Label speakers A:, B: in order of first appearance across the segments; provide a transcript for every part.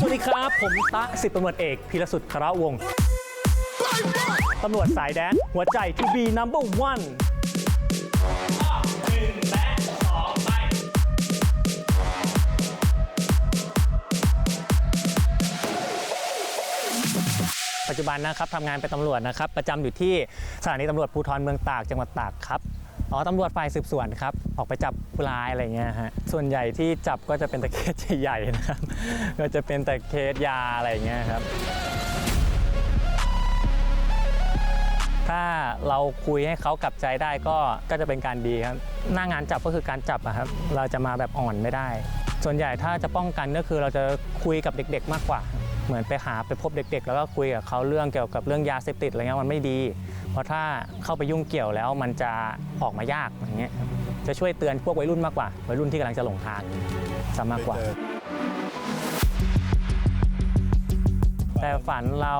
A: สวัสดีครับ ผมตะสิบตำรวจเอกพีรสุทธิ์คารวงศ์ตำรวจสายแดน หัวใจ to be number one ปัจจุบันนะครับทำงานเป็นตำรวจนะครับ ประจำอยู่ที่สถานีตำรวจภูธรเมืองตากจังหวัดตากครับ อ๋อตำรวจฝ่ายสืบสวนครับ ออกไปจับผู้ร้ายอะไรเงี้ยฮะ ส่วนใหญ่ที่จับก็จะเป็นแต่เคสใหญ่ๆนะครับ ก็จะเป็นแต่เคสยาอะไรเงี้ยครับ ถ้าเราคุยให้เขากลับใจได้ก็ ก็จะเป็นการดีครับ หน้างานจับก็คือการจับอะครับ เราจะมาแบบอ่อนไม่ได้ ส่วนใหญ่ถ้าจะป้องกันก็คือเราจะคุยกับเด็ก ๆ มากกว่า เหมือนไปหาไปพบเด็ก ๆ แล้วก็คุยกับเขาเรื่องเกี่ยวกับเรื่องยาเสพติดอะไรเงี้ยมันไม่ดี เพราะถ้าเข้าไปยุ่งเกี่ยวแล้วมันจะออกมายากอย่างเงี้ยจะช่วยเตือนพวกวัยรุ่นมากกว่าวัยรุ่นที่กำลังจะหลงทางซะมากกว่า แต่ฝันเรา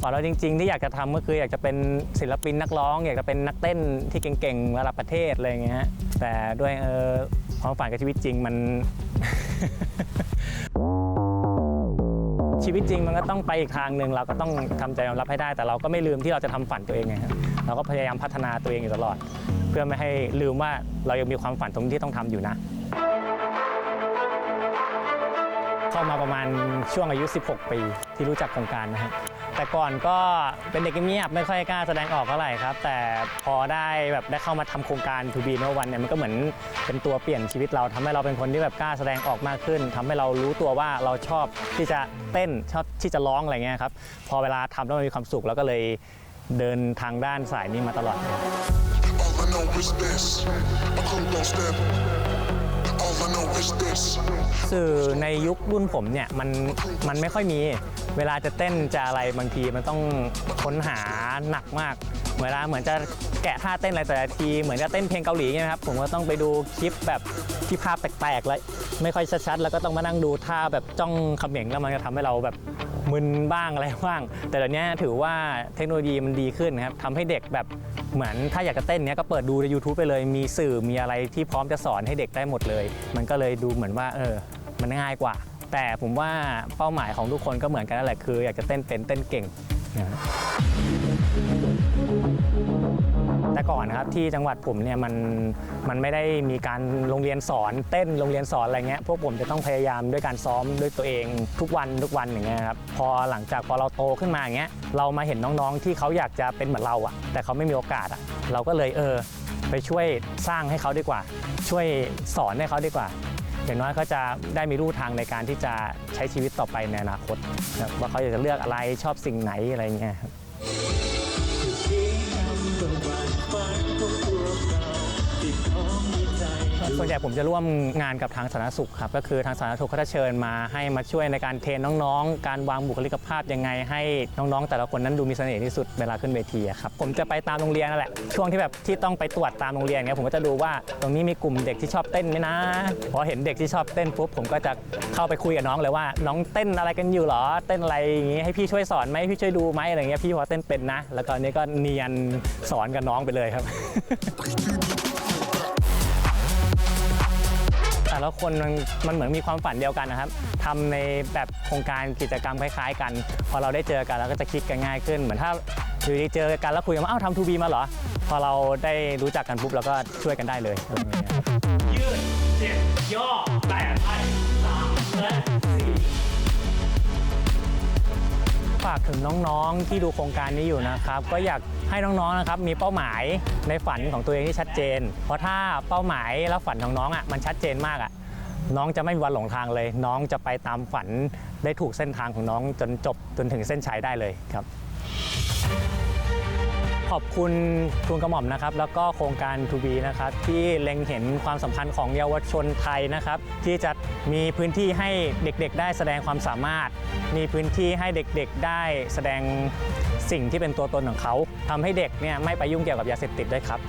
A: ฝันเราจริง ๆ ที่อยากจะทำก็คืออยากจะเป็นศิลปินนักร้อง อยากจะเป็นนักเต้นที่เก่งๆระดับประเทศอะไรอย่างเงี้ยแต่ด้วยเออความฝันกับชีวิตจริงมัน ชีวิตจริงมันก็ต้องไปอีกทางหนึ่งเราก็ต้องทำใจยอมรับให้ได้ แต่เราก็ไม่ลืมที่เราจะทำฝันตัวเองไงครับเราก็พยายามพัฒนาตัวเองอยู่ตลอด เพื่อไม่ให้ลืมว่าเรายังมีความฝันตรงที่ต้องทำอยู่นะเข้ามาประมาณช่วงอายุ 16 ปีที่รู้จักโครงการนะครับ แต่ก่อนก็เป็นเด็กเงียบไม่ค่อยกล้าแสดงออกเท่าไหร่ครับ แต่พอได้แบบได้เข้ามาทำโครงการ To Be No One เนี่ยมันก็เหมือนเป็นตัวเปลี่ยนชีวิตเราทำให้เราเป็นคนที่แบบกล้าแสดงออกมากขึ้นทำให้เรารู้ตัวว่าเราชอบที่จะเต้นชอบที่จะร้องอะไรเงี้ยครับพอเวลาทำแล้วมันมีความสุขแล้วก็เลยเดินทางด้านสายนี้มาตลอด
B: All I know is this. I couldn't don't step.
A: สื่อในยุครุ่นผมเนี่ยมันมันไม่ค่อยมี เวลาจะเต้นจะอะไรบางทีมันต้องค้นหาหนักมาก เวลาเหมือนจะแกะท่าเต้นอะไรแต่ละทีเหมือนจะเต้นเพลงเกาหลีเงี้ยนะครับผมก็ต้องไปดูคลิปแบบที่ภาพแตกๆแล้วไม่ค่อยชัดๆแล้วก็ต้องมานั่งดูท่าแบบจ้องเขม่งแล้วมันจะทำให้เราแบบมึนบ้างอะไรบ้าง แต่เดี๋ยวนี้ถือว่าเทคโนโลยีมันดีขึ้นครับทำให้เด็กแบบ เหมือนถ้าอยากจะเต้นเนี้ยก็เปิดดูใน YouTube ไปเลย มีสื่อมีอะไรที่พร้อมจะสอนให้เด็กได้หมดเลย มันก็เลยดูเหมือนว่าเออ มันง่ายกว่า แต่ผมว่าเป้าหมายของทุกคนก็เหมือนกันนั่นแหละคือ อยากจะเต้นเป็นเต้นเก่งนะ อนครับที่จังหวัดผมเนี่ยมันมันไม่ได้มีการโรงเรียนสอนเต้นโรงเรียนสอนอะไรเงี้ยพวกผมจะต้องพยายามด้วยการซ้อมด้วยตัวเองทุกวันทุกวันอย่างเงี้ยครับพอหลังจากพอเราโตขึ้นมาอย่างเงี้ยเรามาเห็นน้องๆที่เขาอยากจะเป็นเหมือนเราอะแต่เขาไม่มีโอกาสอะเราก็เลยเออไปช่วยสร้างให้เขาดีกว่า ช่วยสอนให้เขาดีกว่าอย่างน้อยเขาจะได้มีรูทางในการที่จะใช้ชีวิตต่อไปในอนาคตว่าเขาอยากจะเลือกอะไรชอบสิ่งไหนอะไรเงี้ยครับ ส่วนใหญ่ผมจะร่วมงานกับทางสาธารณสุขครับก็คือทางสาธารณสุขเขาจะเชิญมาให้มาช่วยในการเทรนน้องๆ การวางบุคลิกภาพยังไง ให้น้องๆ แต่ละคนนั้นดูมีเสน่ห์ที่สุดเวลาขึ้นเวทีอะครับผมจะไปตามโรงเรียนนั่นแหละช่วงที่แบบที่ต้องไปตรวจตามโรงเรียนเงี้ยผมก็จะดูว่าตรงนี้มีกลุ่มเด็กที่ชอบเต้นไหมนะพอเห็นเด็กที่ชอบเต้นปุ๊บผมก็จะเข้าไปคุยกับน้องเลยว่า น้องเต้นอะไรกันอยู่หรอ เต้นอะไรอย่างงี้ให้พี่ช่วยสอนไหมพี่ช่วยดูไหมอะไรเงี้ยพี่พอเต้นเป็นนะ แล้วก็อันนี้ก็เนียนสอนกับน้องไปเลยครับ ละคนมันมันเหมือนมีความฝันเดียวกันนะครับทำในแบบโครงการกิจกรรมคล้ายๆ กัน พอเราได้เจอกันเราก็จะคิดกันง่ายขึ้น เหมือนถ้าอยู่ดีเจอกันแล้วคุยกันว่าเอ้าทำทูบีมาเหรอ พอเราได้รู้จักกันปุ๊บเราก็ช่วยกันได้เลยอะไรอย่างเงี้ย ยืดเจ็ดย่อแปดไปสามและสี่ฝากถึงน้องๆที่ดูโครงการนี้อยู่นะครับ ก็อยากให้น้องๆนะครับมีเป้าหมายในฝันของตัวเองที่ชัดเจน เพราะถ้าเป้าหมายและฝันของน้องอะมันชัดเจนมากอะ น้องจะไม่มีวันหลงทางเลย น้องจะไปตามฝันได้ถูกเส้นทางของน้องจนจบจนถึงเส้นชัยได้เลยครับ ขอบคุณทุนกระหม่อมนะครับ แล้วก็โครงการ To Be นะครับที่เล็งเห็นความสำคัญของเยาวชนไทยนะครับ ที่จะมีพื้นที่ให้เด็กๆ ได้แสดงความสามารถ มีพื้นที่ให้เด็กๆ ได้แสดงสิ่งที่เป็นตัวตนของเขาทำให้เด็กเนี่ยไม่ไปยุ่งเกี่ยวกับยาเสพติดด้วยครับ